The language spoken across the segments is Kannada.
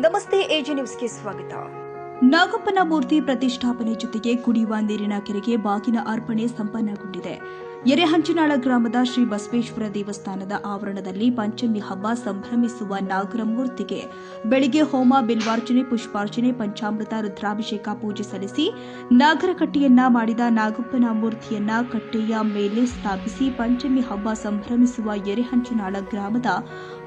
ನಮಸ್ತೆ ಎಜಿ ನ್ಯೂಸ್ಗೆ ಸ್ವಾಗತ. ನಾಗಪ್ಪನ ಮೂರ್ತಿ ಪ್ರತಿಷ್ಠಾಪನೆ ಜೊತೆಗೆ ಕುಡಿಯುವ ನೀರಿನ ಕೆರೆಗೆ ಬಾಗಿನ ಅರ್ಪಣೆ ಸಂಪನ್ನಗೊಂಡಿದೆ. ಎರೆಹಂಚಿನಾಳ ಗ್ರಾಮದ ಶ್ರೀ ಬಸವೇಶ್ವರ ದೇವಸ್ಥಾನದ ಆವರಣದಲ್ಲಿ ಪಂಚಮಿ ಹಬ್ಬ ಸಂಭ್ರಮಿಸುವ ನಾಗರ ಮೂರ್ತಿಗೆ ಬೆಳಿಗ್ಗೆ ಹೋಮ, ಬಿಲ್ವಾರ್ಚನೆ, ಪುಷ್ಪಾರ್ಚನೆ, ಪಂಚಾಮೃತ, ರುದ್ರಾಭಿಷೇಕ ಪೂಜೆ ಸಲ್ಲಿಸಿ ನಾಗರ ಕಟ್ಟೆಯನ್ನ ಮಾಡಿದ ನಾಗಪ್ಪನ ಮೂರ್ತಿಯನ್ನ ಕಟ್ಟೆಯ ಮೇಲೆ ಸ್ಥಾಪಿಸಿ ಪಂಚಮಿ ಹಬ್ಬ ಸಂಭ್ರಮಿಸುವ ಎರೆಹಂಚಿನಾಳ ಗ್ರಾಮದ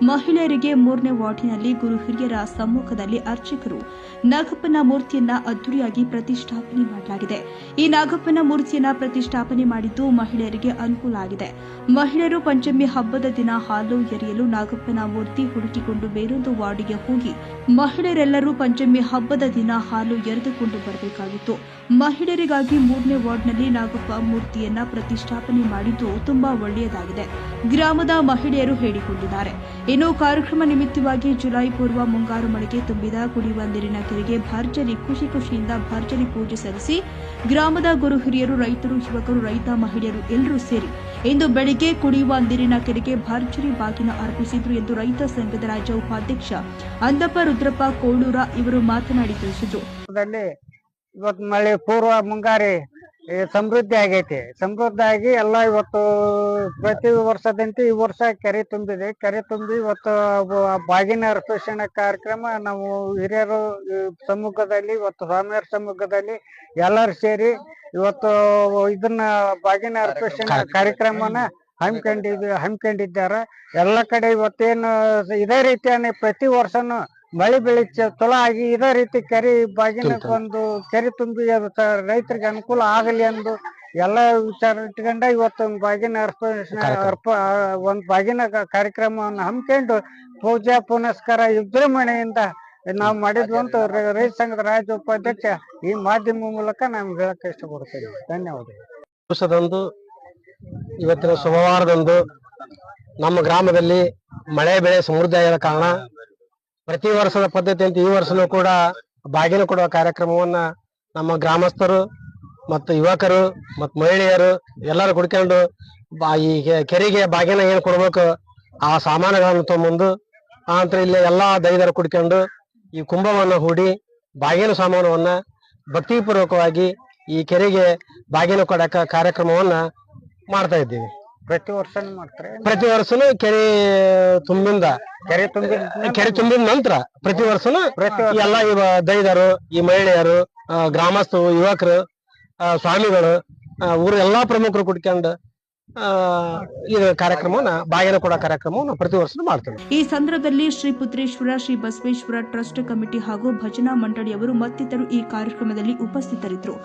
ಮಹಿಳೆಯರಿಗೆ ಮೂರನೇ ವಾರ್ಡಿನಲ್ಲಿ ಗುರು ಹಿರಿಯರ ಸಮ್ಮುಖದಲ್ಲಿ ಅರ್ಚಕರು ನಾಗಪ್ಪನ ಮೂರ್ತಿಯನ್ನ ಅದ್ದೂರಿಯಾಗಿ ಪ್ರತಿಷ್ಠಾಪನೆ ಮಾಡಲಾಗಿದೆ. ಈ ನಾಗಪ್ಪನ ಮೂರ್ತಿಯನ್ನ ಪ್ರತಿಷ್ಠಾಪನೆ ಮಾಡಿದ್ದು ಮಹಿಳೆಯರಿಗೆ ಅನುಕೂಲ ಆಗಿದೆ. ಮಹಿಳೆಯರು ಪಂಚಮಿ ಹಬ್ಬದ ದಿನ ಹಾಲು ಎರೆಯಲು ನಾಗಪ್ಪನ ಮೂರ್ತಿ ಹುಡುಕಿಕೊಂಡು ಬೇರೊಂದು ವಾರ್ಡಿಗೆ ಹೋಗಿ ಮಹಿಳೆಯರೆಲ್ಲರೂ ಪಂಚಮಿ ಹಬ್ಬದ ದಿನ ಹಾಲು ಎರೆದುಕೊಂಡು ಬರಬೇಕಾಗಿತ್ತು. ಮಹಿಳೆಯರಿಗಾಗಿ ಮೂರನೇ ವಾರ್ಡ್ನಲ್ಲಿ ನಾಗಪ್ಪ ಮೂರ್ತಿಯನ್ನ ಪ್ರತಿಷ್ಠಾಪನೆ ಮಾಡಿದ್ದು ತುಂಬಾ ಒಳ್ಳೆಯದಾಗಿದೆ. ಗ್ರಾಮದ ಮಹಿಳೆಯರು ಹೇಳಿಕೊಂಡಿದ್ದಾರೆ. ಇನ್ನು ಕಾರ್ಯಕ್ರಮ ನಿಮಿತ್ತವಾಗಿ ಜುಲೈ ಪೂರ್ವ ಮುಂಗಾರು ಮಳೆಗೆ ತುಂಬಿದ ಕುಡಿಯುವ ನೀರಿನ ಕೆರೆಗೆ ಭರ್ಜರಿ ಖುಷಿ ಖುಷಿಯಿಂದ ಭರ್ಜರಿ ಪೂಜೆ ಸಲ್ಲಿಸಿ ಗ್ರಾಮದ ಗುರು ಹಿರಿಯರು, ರೈತರು, ಯುವಕರು, ರೈತ ಮಹಿಳೆಯರು ಎಲ್ಲರೂ ಸೇರಿ ಇಂದು ಬೆಳಿಗ್ಗೆ ಕುಡಿಯುವ ನೀರಿನ ಕೆರೆಗೆ ಭರ್ಜರಿ ಬಾಗಿನ ಅರ್ಪಿಸಿದ್ರು ಎಂದು ರೈತ ಸಂಘದ ರಾಜ್ಯ ಉಪಾಧ್ಯಕ್ಷ ಅಂದಪ್ಪ ರುದ್ರಪ್ಪ ಕೋಳೂರ ಇವರು ಮಾತನಾಡಿ ತಿಳಿಸಿದರು. ಇವತ್ತು ಮಳೆ ಪೂರ್ವ ಮುಂಗಾರಿ ಈ ಸಮೃದ್ಧಿ ಆಗೈತಿ. ಸಮೃದ್ಧಿ ಆಗಿ ಎಲ್ಲ ಇವತ್ತು ಪ್ರತಿ ವರ್ಷದಂತೆ ಈ ವರ್ಷ ಕೆರೆ ತುಂಬಿದೆ. ಕೆರೆ ತುಂಬಿ ಇವತ್ತು ಬಾಗಿನ ಅರ್ಪಿಸಣ ಕಾರ್ಯಕ್ರಮ ನಾವು ಹಿರಿಯರು ಸಮ್ಮುಖದಲ್ಲಿ, ಇವತ್ತು ಸ್ವಾಮಿಯರ ಸಮ್ಮುಖದಲ್ಲಿ ಎಲ್ಲರೂ ಸೇರಿ ಇವತ್ತು ಇದನ್ನ ಬಾಗಿನ ಅರ್ಪಿಸಣ ಕಾರ್ಯಕ್ರಮನ ಹಮ್ಮಿಕೊಂಡಿದ್ವಿ ಹಮ್ಮಿಕೊಂಡಿದ್ದಾರೆ. ಎಲ್ಲ ಕಡೆ ಇವತ್ತೇನು ಇದೇ ರೀತಿಯಾನೆ ಪ್ರತಿ ವರ್ಷನೂ ಮಳೆ ಬೆಳೆ ಚಲೋ ಆಗಿ ಇದೇ ರೀತಿ ಕೆರೆ ಬಾಗಿನ ಒಂದು ಕೆರೆ ತುಂಬಿ ಅದು ರೈತರಿಗೆ ಅನುಕೂಲ ಆಗಲಿ ಎಂದು ಎಲ್ಲ ವಿಚಾರ ಇಟ್ಕೊಂಡ ಇವತ್ತು ಒಂದು ಬಾಗಿನ ಅರ್ಪಣೆ ಅರ್ಪ ಒಂದ್ ಬಾಗಿನ ಕಾರ್ಯಕ್ರಮವನ್ನು ಹಮ್ಮಿಕೊಂಡು ಪೂಜಾ ಪುನಸ್ಕಾರ ವಿಜೃಂಭಣೆಯಿಂದ ನಾವು ಮಾಡಿದ್ವಿ ಅಂತ ರೈತ ಸಂಘದ ರಾಜ್ಯ ಉಪಾಧ್ಯಕ್ಷ ಈ ಮಾಧ್ಯಮ ಮೂಲಕ ನಾನು ಹೇಳಕ್ಕೆ ಇಷ್ಟಪಡ್ತೇನೆ ಧನ್ಯವಾದಗಳು. ದಿವಸದಂದು ಇವತ್ತಿನ ಸೋಮವಾರದಂದು ನಮ್ಮ ಗ್ರಾಮದಲ್ಲಿ ಮಳೆ ಬೆಳೆ ಸಮೃದ್ಧಿ ಕಾರಣ ಪ್ರತಿ ವರ್ಷದ ಪದ್ಧತಿಯಂತೆ ಈ ವರ್ಷನೂ ಕೂಡ ಬಾಗಿನ ಕೊಡುವ ಕಾರ್ಯಕ್ರಮವನ್ನ ನಮ್ಮ ಗ್ರಾಮಸ್ಥರು ಮತ್ತು ಯುವಕರು ಮತ್ತು ಮಹಿಳೆಯರು ಎಲ್ಲರೂ ಕುಡ್ಕೊಂಡು ಈ ಕೆರೆಗೆ ಬಾಗಿನ ಏನು ಕೊಡ್ಬೇಕು ಆ ಸಾಮಾನುಗಳನ್ನು ತಗೊಂಬಂದು ಆ ನಂತರ ಇಲ್ಲಿ ಎಲ್ಲಾ ದೈದರು ಕುಡ್ಕೊಂಡು ಈ ಕುಂಭವನ್ನು ಹೂಡಿ ಬಾಗಿನ ಸಾಮಾನವನ್ನ ಭಕ್ತಿಪೂರ್ವಕವಾಗಿ ಈ ಕೆರೆಗೆ ಬಾಗಿನ ಕೊಡಕ ಕಾರ್ಯಕ್ರಮವನ್ನ ಮಾಡ್ತಾ ಇದ್ದೀವಿ. ಪ್ರತಿ ವರ್ಷನೂ ಮಾಡ್ತಾರೆ. ಪ್ರತಿ ವರ್ಷನೂ ಕೆರೆ ತುಂಬಿಂದ ಕೆರೆ ತುಂಬಿ ಕೆರೆ ತುಂಬಿದ ನಂತರ ಪ್ರತಿ ವರ್ಷನೂ ಎಲ್ಲ ಇವ ದೈದರು ಈ ಮಹಿಳೆಯರು ಆ, ಗ್ರಾಮಸ್ಥರು ಯುವಕರು ಆ, ಸ್ವಾಮಿಗಳು ಆ, ಊರ ಎಲ್ಲಾ ಪ್ರಮುಖರು ಕುಡ್ಕೊಂಡು ಆ ಇದು ಕಾರ್ಯಕ್ರಮವನ್ನ ಬಾಗಿನ ಕೊಡೋ ಕಾರ್ಯಕ್ರಮವನ್ನ ಪ್ರತಿ ವರ್ಷನೂ ಮಾಡ್ತೇವೆ. ಈ ಸಂದರ್ಭದಲ್ಲಿ ಶ್ರೀ ಪುತ್ರೇಶ್ವರ ಶ್ರೀ ಬಸವೇಶ್ವರ ಟ್ರಸ್ಟ್ ಕಮಿಟಿ ಹಾಗೂ ಭಜನಾ ಮಂಡಳಿಯವರು ಮತ್ತಿತರರು ಈ ಕಾರ್ಯಕ್ರಮದಲ್ಲಿ ಉಪಸ್ಥಿತರಿದ್ದರು.